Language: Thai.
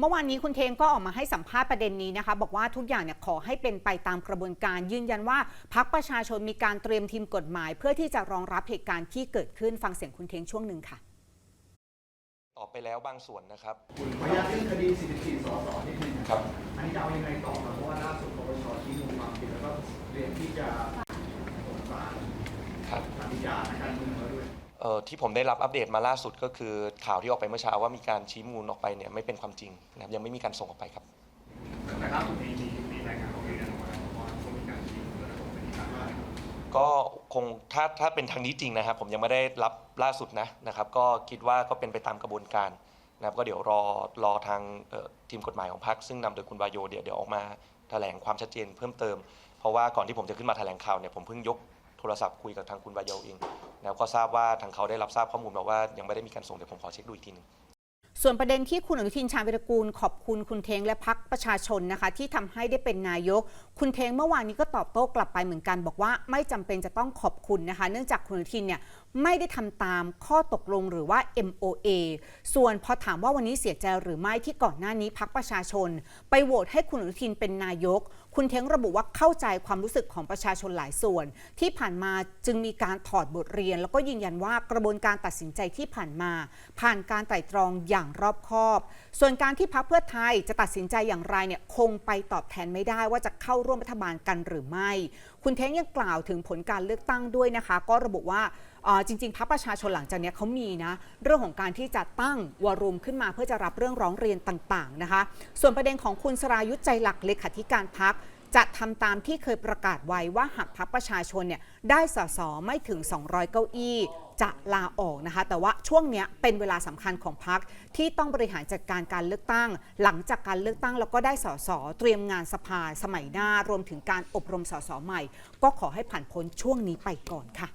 เมื่อวานนี้คุณเทงก็ออกมาให้สัมภาษณ์ประเด็นนี้นะคะ บอกว่าทุกอย่างเนี่ยขอให้เป็นไปตามกระบวนการยืนยันว่าพักประชาชนมีการเตรียมทีมกฎหมาย เพื่อที่จะรองรับเหตุการณ์ที่เกิดขึ้นฟังเสียงคุณเทงช่วงหนึ่งค่ะ ตอบไปแล้วบางส่วนนะครับขออนุญาตเรื่องคดี 44 สสนิดนึงครับ อันนี้จะเอายังไงต่อครับเพราะว่าล่าสุดปปชชี้มูลความผิดแล้วก็เตรียมที่จะส่งสารครับ สารดีกาในการเมืองแล้วด้วย ที่ผมได้รับอัปเดตมาล่าสุดก็คือข่าวที่ออกไปเมื่อเช้าว่ามีการชี้มูลออกไปเนี่ยไม่เป็นความจริงนะครับยังไม่มีการส่งออกไปครับแต่ล่าสุดมีมีรายงานออกมาว่ามีการชี้มูลแล้วผมไม่ทราบว่าก็คงถ้าถ้าเป็นทางนี้จริงนะครับ ผมยังไม่ได้รับล่าสุดนะนะครับ ก็คิดว่าก็เป็นไปตามกระบวนการนะครับก็เดี๋ยวรอรอทางทีมกฎหมายของพรรคซึ่งนำโดยคุณวายโยเดี๋ยวเดี๋ยวออกมาแถลงความชัดเจนเพิ่มเติม เพราะว่าก่อนที่ผมจะขึ้นมาแถลงข่าวเนี่ยผมเพิ่งยกโทรศัพท์คุยกับทางคุณวายโยเอง แล้วก็ทราบว่าทางเขาได้รับทราบข้อมูลมาว่ายังไม่ได้มีการส่งเดี๋ยวผมขอเช็คดูอีกทีหนึงส่วนประเด็นที่คุณอนุทินชาญวิรกูลขอบคุณคุณเทงและพักประชาชนนะคะที่ทำให้ได้เป็นนายก คุณเทงเมื่อวานนี้ก็ตอบโต้กลับไปเหมือนกัน บอกว่าไม่จำเป็นจะต้องขอบคุณนะคะ เนื่องจากคุณอนุทินเนี่ยไม่ได้ทำตามข้อตกลงหรือว่า MOA ส่วนพอถามว่าวันนี้เสียใจหรือไม่ที่ก่อนหน้านี้พักประชาชน ไปโหวตให้คุณอนุทินเป็นนายก คุณเท้งระบุว่าเข้าใจความรู้สึกของประชาชนหลายส่วน ที่ผ่านมาจึงมีการถอดบทเรียน แล้วก็ยืนยันว่ากระบวนการตัดสินใจที่ผ่านมา ผ่านการไตร่ตรองอย่างรอบคอบ ส่วนการที่พักเพื่อไทยจะตัดสินใจอย่างไรเนี่ยคงไปตอบแทนไม่ได้ว่าจะเข้าร่วมรัฐบาลกันหรือไม่ คุณเท้งยังกล่าวถึงผลการเลือกตั้งด้วยนะคะ ก็ระบุว่า จริงๆพรรคประชาชนหลังจากนี้เขามีนะเรื่องของการที่จะตั้งวอรุมขึ้นมาเพื่อจะรับเรื่องร้องเรียนต่างๆนะคะ ส่วนประเด็นของคุณสรายุทธใจหลักเลขาธิการพักจะทำตามที่เคยประกาศไว้ว่าหากพักประชาชนเนี่ยได้สสไม่ถึง 200 เก้าอี้จะลาออกนะคะ แต่ว่าช่วงนี้เป็นเวลาสำคัญของพักที่ต้องบริหารจัดการการเลือกตั้ง หลังจากการเลือกตั้งแล้วก็ได้สสเตรียมงานสภาสมัยหน้ารวมถึงการอบรมสสใหม่ ก็ขอให้ผ่านพ้นช่วงนี้ไปก่อนค่ะ